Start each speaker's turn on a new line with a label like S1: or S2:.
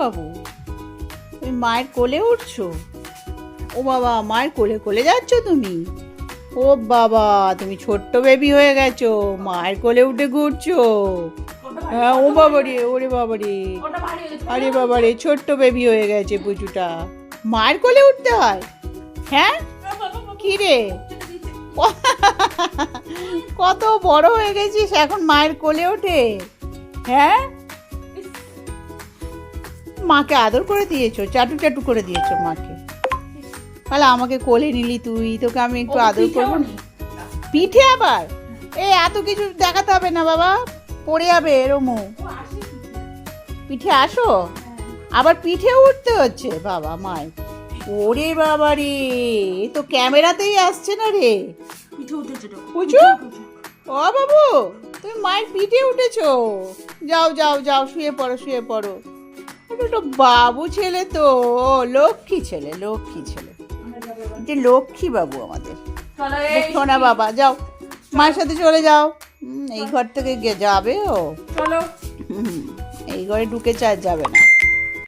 S1: বাবু? তুমি মায়ের কোলে উঠছো? ও বাবা, মায়ের কোলে কোলে যাচ্ছ তুমি? ও বাবা, তুমি ছোট্ট বেবি হয়ে গেছো, মায়ের কোলে উঠে ঘুরছো। হ্যাঁ ও বাবা রে, ওরে বাবা রে। আরে বাবা রে, ছোট্ট বেবি হয়ে গেছে পুচুটা। মায়ের কোলে উঠতে হয়? হ্যাঁ? কি রে? কত বড় হয়ে গেছিস এখন মায়ের কোলে ওঠে? হ্যাঁ? মাকে আদর করে দিয়েছ চাটু চাটু করে দিয়েছ মাকে। তাহলে আমাকে কোলে নিলি তুই তোকে আমি একটু আদর করব। পিঠে আবার? এ এত কিছু দেখাতে হবে না বাবা পড়ে যাবে এরমও। পিঠে। আসো? আবার পিঠে উঠতে হচ্ছে? বাবা মায়ের ওরে বাবা রে তো ক্যামেরাতেই আসছে না রে। বুঝছ ও বাবু তুমি মায়ের পিঠে উঠেছো। যাও যাও যাও শুয়ে পড়ো শুয়ে পড়ো। ওটা বাবু ছেলে তো লক্ষ্মী ছেলে লক্ষ্মী ছেলে। যে লক্ষ্মী বাবু আমাদের সোনা বাবা যাও। মায়ের সাথে চলে যাও। এই ঘর থেকে যাবে ও।
S2: চলো।
S1: এই ঘরে ঢুকে চা যাবে না।